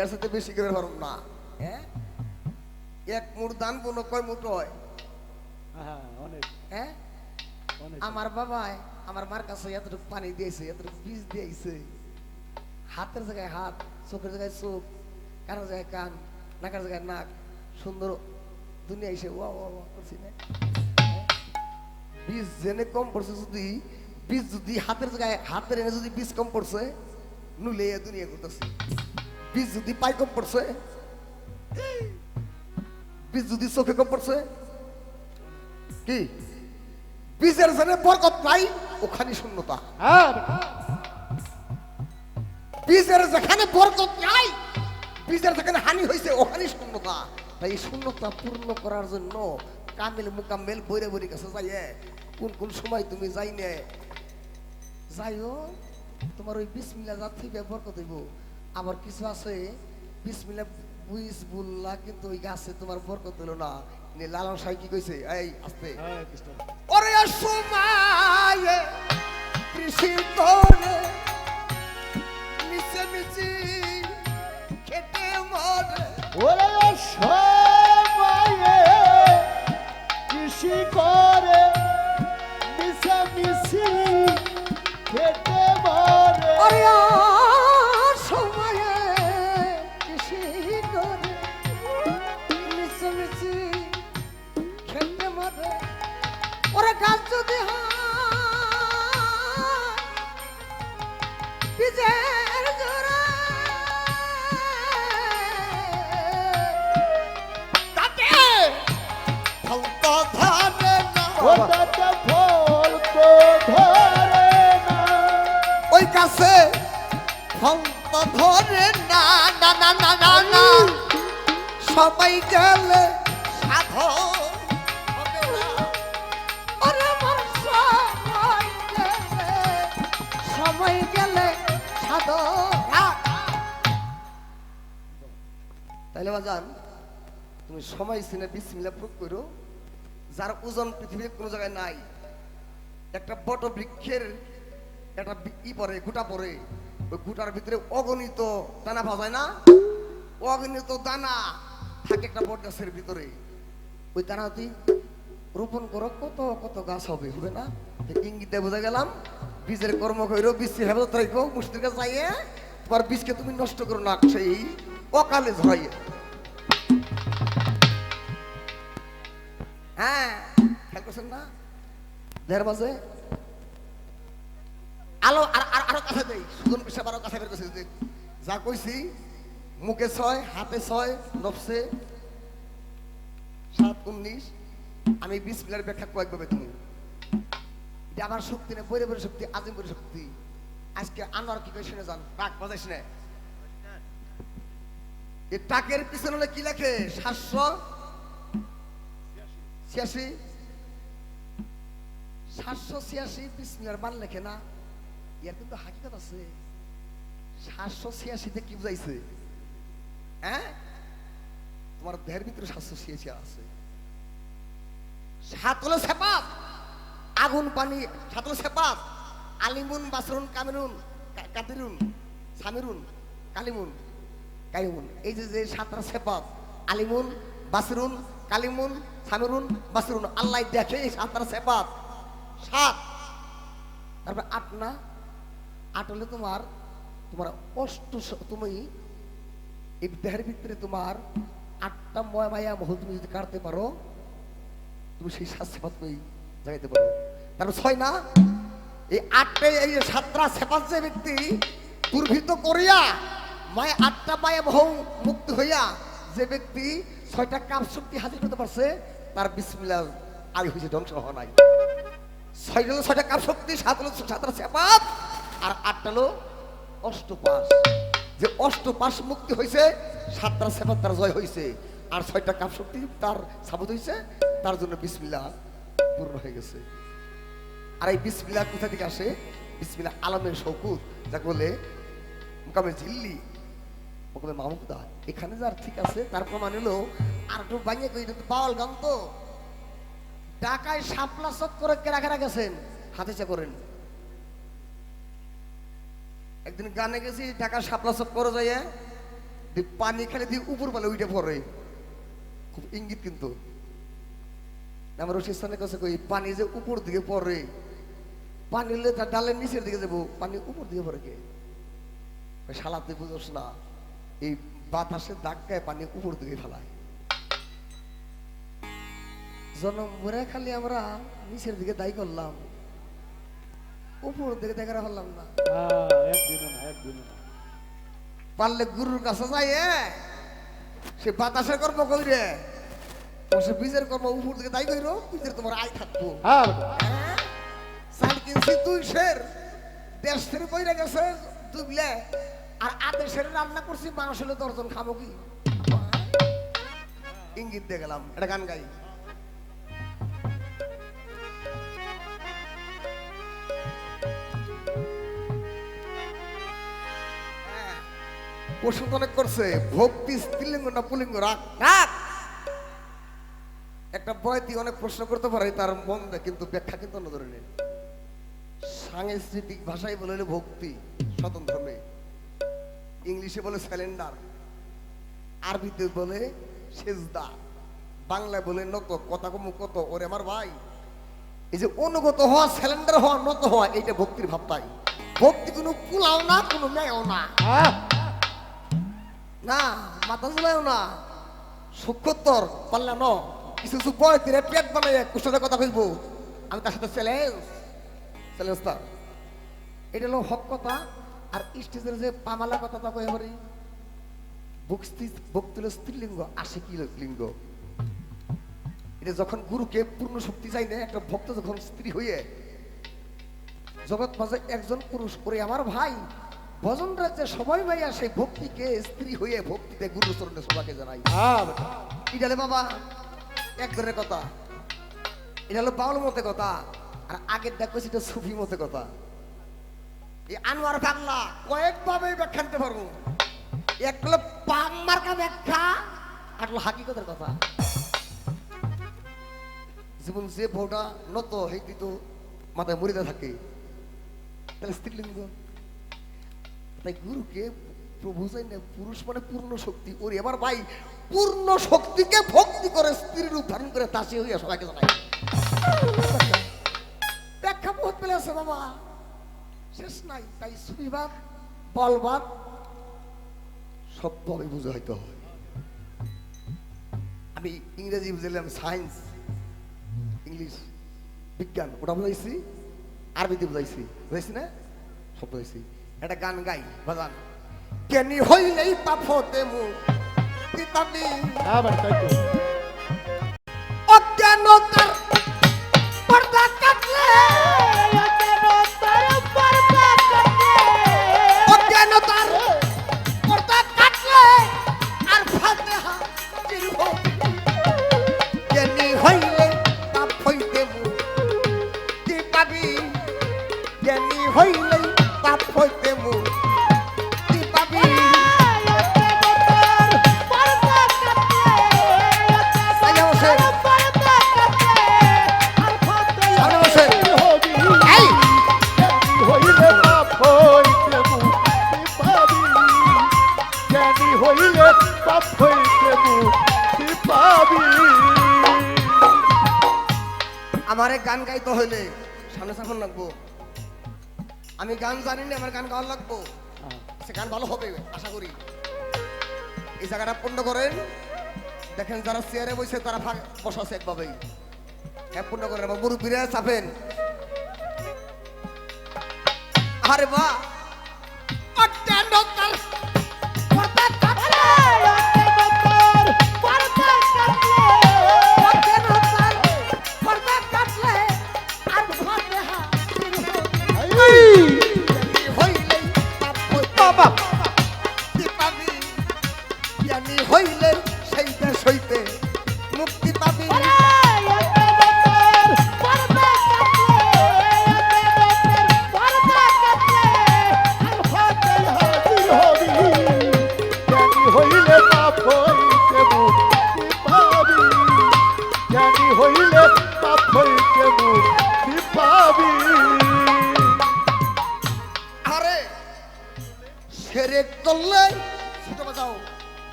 এর সাথে বেশি করে পারব না। হ্যাঁ? এক মুঠ দান কোনো কয় মুঠ হয়? হ্যাঁ অনেক। হ্যাঁ? আমার বাবাই আমার মার কাছে এতটুকু পানি দিয়েছে এতটুকু বীজ দিয়েছে। হাতের জায়গায় হাত চোখের জায়গায় চোখ কানের জায়গায় কান নাকের জায়গায় নাক। সুন্দর দুনিয়া এসে ওয়া ওয়া ওয়া করছি না। হ্যাঁ? বীজ জেনে কম পড়ছে যদি বীজ যদি হাতের জায়গায় হাতের এনে যদি বীজ কম পড়ছে নুলে দুনিয়া করতেছে বীজ যদি পাই কম পড়ছে। বীজ যদি চোখে কম পড়ছে। কি? বীজের জন্য বরকত নাই ওখানে শূন্যতা। হ্যাঁ। বীজের যেখানে বরকত নাই বীজের যেখানে হানি হয়েছে ওখানে শূন্যতা। তাই এই শূন্যতা পূর্ণ করার জন্য কামিল মুকাম্মেল বইরে বইরে কাছে যাইয়ে। কোন কোন সময় তুমি যাই নে যাইও তোমার ওই বিসমিল্লা যার থেকে বরকত হইব। আবার কিছু আছে। বিসমিল্লা বুইস বুল্লা কিন্তু ওই গাছে তোমার বরকত দিল না। নে লালন সাহেব কি কইছে? এই আস্তে। হ্যাঁ ওরে সময় কৃষি করে মিছে মিছে খেতে মরে। ওরে সময়ে গাছে ধরে না না না না না না। সবাই গেলে সাধু সময় তাইলে বাজান, তুমি সময় সিনে বিসমিল্লা প্রয়োগ করো। যার ওজন পৃথিবীর কোনো জায়গায় নাই, একটা বট বৃক্ষের একটা ই পরে গুটা পরে। ওই গুটার ভিতরে অগণিত দানা ভাজায় না? অগণিত দানা থাকে একটা বট গাছের ভিতরে। ওই দানা তুই রোপণ করো, কত কত গাছ হবে হবে না? ইঙ্গিতে বোঝা গেলাম, বীজের কর্ম কইরো, বীজ হেফাজত রাখো মুষ্টির কাছে যাইয়ে তোমার বীজকে তুমি নষ্ট করো না, সেই অকালে ঝরাইয়ে হ্যাঁ খেয়াল করছেন না? দেড় বাজে। আলো, আর আর কথা দেই। সুজন পেশাব আরও কথা বের করছে, যে যা কইছি, মুখে ছয়, হাতে ছয় নফসে সাত উনিশ, আমি বিশ মিনিটের ব্যাখ্যা কয়েকভাবে তুমি এটা আমার শক্তি না, বইরে বইরে শক্তি আজিম বইরে শক্তি। আজকে আনোয়ার কি করে শুনে যান টাক বাজাইস না এই টাকের পিছনে হলে কি লেখে? সাতশো ছিয়াশি। সাতশো ছিয়াশি বিসমিলার মান লেখে না? ইয়ার কিন্তু হাকিকত আছে। সাতশো ছিয়াশিতে কি বুঝাইছে? হ্যাঁ? তোমার দেহের ভিতরে সাতশো ছিয়াশি আছে। সাত হলো সেপাত, আগুন, পানি সাত হলো সেপাত, আলিমুন, বাসরুন, কামিরুন কাদিরুন সামিরুন, কালিমুন কালিমুন। এই যে যে সাতটা সেপাত, আলিমুন, বাসরুন, কালিমুন, সামিরুন, বাসরুন, আল্লাহ দেখে এই সাতটা সেপাত। সাত। তারপরে আট না? আট হলে তোমার তোমার অষ্ট তুমি এই দেহের ভিতরে তোমার আটটা ময় মায়া মহল তুমি যদি কাটতে পারো, তুমি সেই সেপাত তুমি জাগাইতে পারো। তারপর ছয় না, এই আটটা এই সাতটা সেপাত যে ব্যক্তি দুর্ভৃত করিয়া মায় আটটা মায়া বহু মুক্ত হইয়া যে ব্যক্তি ছয়টা কাপ শক্তি হাজির করতে পারছে, তার বিসমিল্লাহ আগে হয়েছে ধ্বংস হওয়া নাই। ছয় ছয়টা কাপ শক্তি, সাত সাতটা সেপাত। আর আটটা হলো অষ্টপাশ। যে অষ্টপাশ মুক্তি হয়েছে সাতটা সেপাত তার জয় হয়েছে আর ছয়টা কাপ শক্তি তার সাবত হয়েছে তার জন্য বিসমিল্লা পূর্ণ হয়ে গেছে। আর এই বিসমিল্লা কোথা থেকে আসে? বিসমিল্লা আলমের শৌকুত যাকে বলে মুকামে জিল্লি, মুকামে মাহমুদা। এখানে যার ঠিক আছে, তার প্রমাণ হলো, আর একটু বানিয়ে কই বাউল গান তো ঢাকায় শাপলা চক করে কেরা কেরা গেছেন? হাতে চা করেন। একদিন গানে গেছি ঢাকা চক করে যাইয়ে পানি খালি দিয়ে উপর বলে উঠে পরে খুব ইঙ্গিত কিন্তু। আমার রশিদ স্থানের কাছে কই পানি যে উপর দিকে পড়ে পানি হলে তার ডালের নিচের দিকে যাব পানি উপর দিকে পড়ে কে? কই, শালা তুই বুঝোস না এই বাতাসের ধাক্কায় পানি উপর দিকে ফেলায়। জনম মরে খালি আমরা নিচের দিকে দায়ী করলাম। উপর দিকে দেখা হলাম না। হ্যাঁ, পারলে গুরুর কাছে যাই সে বাতাসের কর্ম কইরে সে বীজের কর্ম উপর দিকে দায়ী কইরো বীজের তোমার আয় থাকব। হ্যাঁ। বেটা। হ্যাঁ? চাল কিনছি দুই সের দেশ থেকে কইরে গেছে দুবলে। আর আদেশের রান্না করছি মানুষ হলে দশজন খাব কি? ইঙ্গিত দিয়ে গেলাম এটা গান গাই। প্রশ্ন অনেক করছে। ভক্তি স্ত্রীলিঙ্গ না পুলিঙ্গ রাখ। রাখ। একটা বয়তি অনেক প্রশ্ন করতে পারে তার মন কিন্তু ব্যাখ্যা কিন্তু অন্য ধরনের। সাংস্কৃতিক ভাষায় বলে হলো ভক্তি স্বতন্ত্র মেয়ে ইংলিশে বলে স্যালেন্ডার আরবিতে বলে সেজদা বাংলায় বলে নত কথা কম কত ওরে আমার ভাই। এই যে অনুগত হওয়া স্যালেন্ডার হওয়া নত হওয়া এইটা ভক্তির ভাবটাই ভক্তি কোনো কুলাও না কোনো ন্যায়ও না। হ্যাঁ না, মাথা ঝুলাইও না। সূক্ষ্মতর পারলাম ন। কিছু কিছু বয়তিরে পেট বানাই কুষ্ঠের কথা কইব। আমি তার সাথে চ্যালেঞ্জ চ্যালেঞ্জ তার এটা হলো হক কথা, আর স্টেজের যে পামালা কথা তা কই পারি ভক্তি ভক্তি হলো স্ত্রীলিঙ্গ আসে কি লিঙ্গ? এটা যখন গুরুকে পূর্ণ শক্তি চাই না, একটা ভক্ত যখন স্ত্রী হইয়ে, জগৎ মাঝে একজন পুরুষ করে আমার ভাই ভজন রাজ্যে সবাই ভাইয়া সেই ভক্তিকে স্ত্রী হয়ে ভক্তিতে গুরু চরণে সবাইকে জানাই। এটা বাবা? এক ধরনের কথা। এটা হলো বাউল মতে কথা আর আগের ডাক এটা সুফি মতে কথা। এই আনোয়ার বাংলা কয়েকভাবে ব্যাখ্যা দিতে পারব। এক হলো পাম মার্কা ব্যাখ্যা আর হলো হাকিকতের কথা। জীবন যে বউটা নত হেঁটি তো মাথায় মরিতে থাকে। তাহলে স্ত্রীলিঙ্গ? তাই গুরুকে প্রভু চাই না, পুরুষ মানে পূর্ণ শক্তি। ওরে, এবার ভাই, পূর্ণ শক্তিকে ভক্তি করে স্ত্রীর রূপ ধারণ করে দাসী হইয়া সবাইকে জানাই। ব্যাখ্যা বহুত পেলে আছে বাবা। শেষ নাই, তাই সুবিবাদ বলবাদ সবভাবে বুঝে হয়তো হয়। আমি ইংরেজি বুঝলাম সায়েন্স, ইংলিশ, বিজ্ঞান, ওটা বুঝাইছি, আরবিতে বুঝাইছি। বুঝাইছি না? সব বুঝাইছি। একটা গান গাই বাজান কেনি হইলেই পাপতে মু কিতাবি হ্যাঁ বেটা, তাই তো। অজ্ঞানতার হইতে মুক্তি গান গাইতে হইলে সামনে সামনে লাগবো। আমি গান জানি না, আমার গান গাওয়ার লাগবো। সে গান ভালো হবে, আশা করি। এই জায়গাটা পূর্ণ করেন। দেখেন যারা চেয়ারে বসে, তারা ভাগ বসাছে একভাবেই। হ্যাঁ পূর্ণ করেন। আমার মুরব্বীরা চাপেন। আরে বাহ!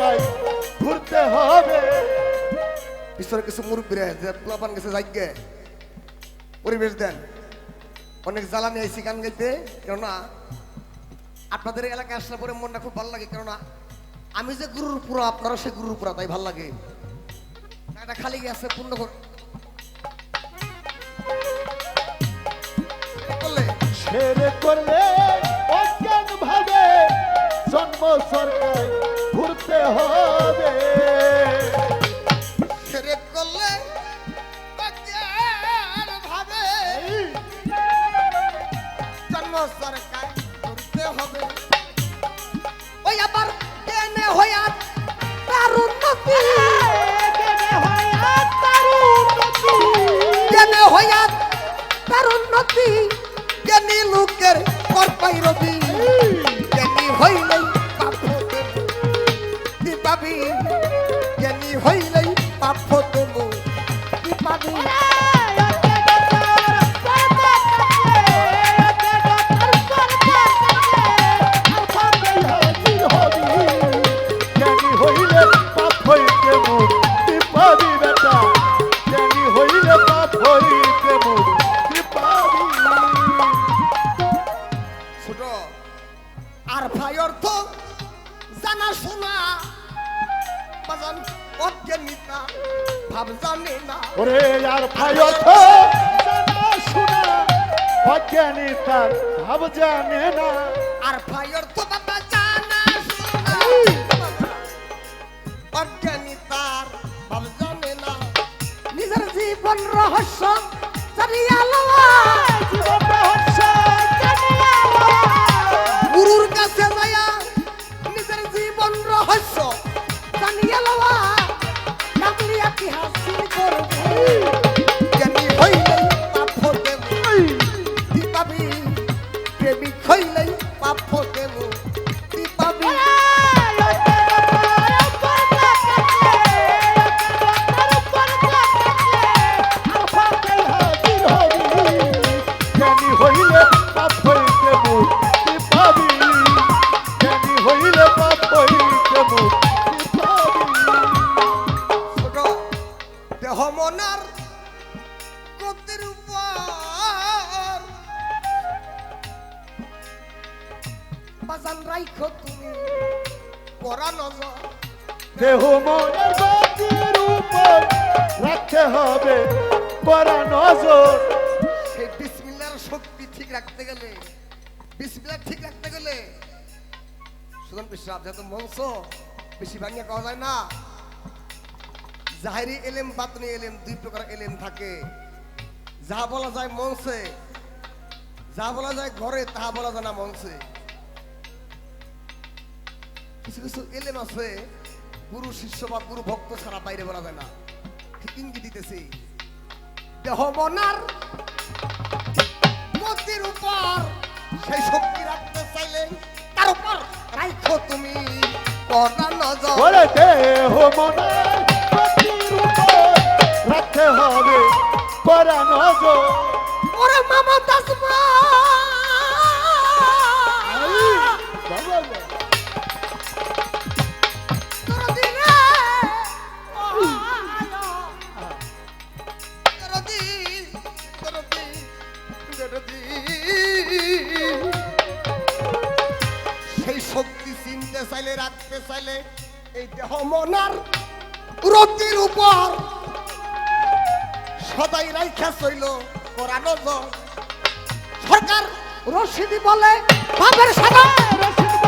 জন্ম ঘুরতে হবে। পিছনে কিছু মুরব্বীরা যে প্লাবান গেছে যাইগে। পরিবেশ দেন অনেক জ্বালানি আইসি গান গাইতে কেননা আপনাদের এলাকায় আসলে পরে মনটা খুব ভালো লাগে কেননা আমি যে গুরুর পুরা আপনারা সে গুরুর পুরা তাই ভালো লাগে। এটা খালি গেছে পূর্ণ করে। করলে? করলে অজ্ঞান ভাবে জন্ম সরকার ঘুরতে পাবি জ্ঞানী হইলেই পাপ হতে তুই পাবি আর ভাই অর্থ জানা শোনা। বাজান অজ্ঞানিতা ভাব জানে না। ওরে আর ভাইয়ত জানা শোনা অজ্ঞানী তার ভাব জানে না। আর ভাই অর্থ বাবা জানা শোনা। অজ্ঞানিতার ভাব জানে না। নিজের জীবন রহস্য জানিয়া লওয়া ঠিক রাখতে গেলে বিশ্বাস, যেহেতু বেশি যায় না। জাহেরি এলেম, বাতনি এলেম, দুই প্রকার এলেম থাকে। যা বলা যায় যা বলা যায় ঘরে, তাহা বলা যায় না কিছু কিছু এলেম আছে, গুরু শিষ্য বা গুরু ভক্ত ছাড়া বাইরে বলা যায় না। ঠিক ইঙ্গিত দিতেছি। দেহ মনার, মতির উপর সেই শক্তি রাখতে চাইলে তার উপর রাখো তুমি কড়া নজর। বলে দেহ রাখতে হবে করা নজর। ওরে মামা তাসমা চাইলে, রাখতে চাইলে এই দেহ মনার রতির উপর সদাই রাইখা চইল করা সরকার রশিদি বলে, বাপের সাগর। রশিদি